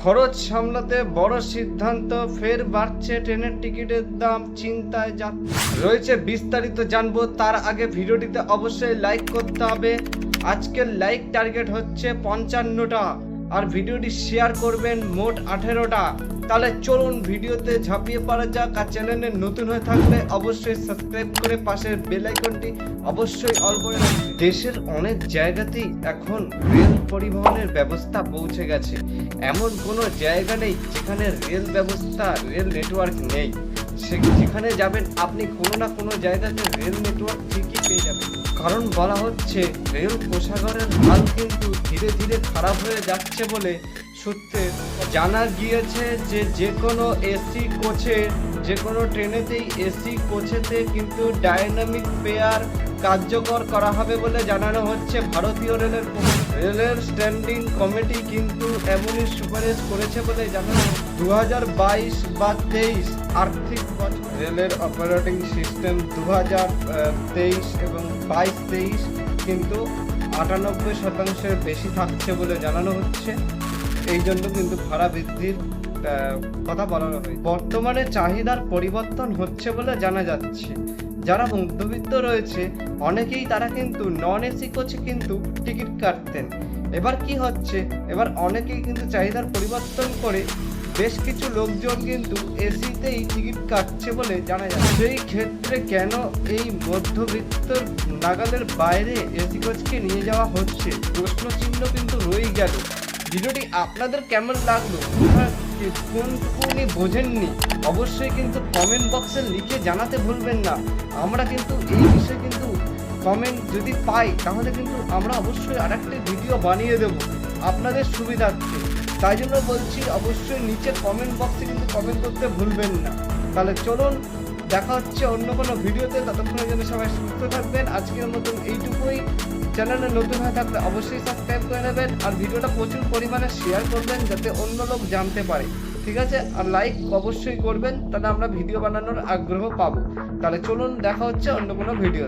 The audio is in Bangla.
খরচ সামলাতে বড় সিদ্ধান্ত, ফের বাড়ছে ট্রেনের টিকিটের দাম, চিন্তায় যা রয়েছে বিস্তারিত জানব। তার আগে ভিডিওটিতে অবশ্যই লাইক করতে হবে। আজকের লাইক টার্গেট হচ্ছে পঞ্চান্নটা। আর ভিডিওটি শেয়ার করবেন মোট আঠেরোটা। তাহলে চলুন ভিডিওতে ঝাঁপিয়ে পড়া যাক আর চ্যানেলে নতুন হয়ে থাকলে অবশ্যই সাবস্ক্রাইব করে পাশের বেল আইকনটি অবশ্যই অল করে দেশের অনেক জায়গাতেই এখন রেল পরিবহনের ব্যবস্থা পৌঁছে গেছে। এমন কোনো জায়গা নেই যেখানে রেল ব্যবস্থা রেল নেটওয়ার্ক নেই। সে যেখানে যাবেন, আপনি কোনো না কোনো জায়গাতে রেল নেটওয়ার্ক ঠিকই পেয়ে যাবেন। কারণ বলা হচ্ছে রেল কোষাগারের হাল কিন্তু ধীরে ধীরে খারাপ হয়ে যাচ্ছে বলে সূত্রে জানা গিয়েছে যে যে কোনো এসি কোচে যে কোনো ট্রেনেতেই এসি কোচেতে কিন্তু ডায়নামিক পেয়ার কার্যকর করা হবে বলে জানানো হচ্ছে। ভারতীয় রেলের রেলের স্ট্যান্ডিং কমিটি কিন্তু এমনই সুপারিশ করেছে বলে জানানো দু বাইশ বা তেইশ আর্থিক বছর। রেলের অপারেটিং সিস্টেম দু তেইশ এবং বাইশ তেইশ কিন্তু আটানব্বই শতাংশের বেশি থাকছে বলে জানানো হচ্ছে। এই জন্য কিন্তু ভাড়া বৃদ্ধির কথা বলানো হয় বর্তমানে চাহিদার পরিবর্তন হচ্ছে বলে জানা যাচ্ছে। যারা মধ্যবিত্ত রয়েছে, অনেকেই তারা কিন্তু নন এসি কোচে কিন্তু টিকিট কাটতেন। এবার কি হচ্ছে? এবার অনেকেই কিন্তু চাহিদার পরিবর্তন করে বেশ কিছু লোকজন কিন্তু এসিতেই টিকিট কাটছে বলে জানা যায় সেই ক্ষেত্রে কেন এই মধ্যবিত্ত নাগালের বাইরে এসি কোচকে নিয়ে যাওয়া হচ্ছে? প্রশ্ন চিহ্ন কিন্তু রয়েই গেল। ভিডিওটি আপনাদের কেমন লাগল? কোথায় কোনটুকুনি বোঝেননি? অবশ্যই কিন্তু কমেন্ট বক্সে লিখে জানাতে ভুলবেন না। আমরা কিন্তু এই বিষয়ে কিন্তু কমেন্ট যদি পাই, তাহলে কিন্তু আমরা অবশ্যই আরেকটি ভিডিও বানিয়ে দেব আপনাদের সুবিধার্থে। তাই জন্য বলছি, অবশ্যই নিচে কমেন্ট বক্সে কিন্তু কমেন্ট করতে ভুলবেন না। তাহলে চলুন, দেখা হচ্ছে অন্য কোনো ভিডিওতে ততক্ষণের জন্য সবাই সুস্থ থাকবেন। আজকের মতন এইটুকুই। চ্যানেলে নতুন হয়ে থাকলে অবশ্যই সাবস্ক্রাইব করে নেবেন আর ভিডিওটা প্রচুর পরিমাণে শেয়ার করবেন যাতে অন্য লোক জানতে পারে। ঠিক আছে? আর লাইক অবশ্যই করবেন, তাহলে আমরা ভিডিও বানানোর আগ্রহ পাবো। তাহলে চলুন, দেখা হচ্ছে অন্য কোনো ভিডিও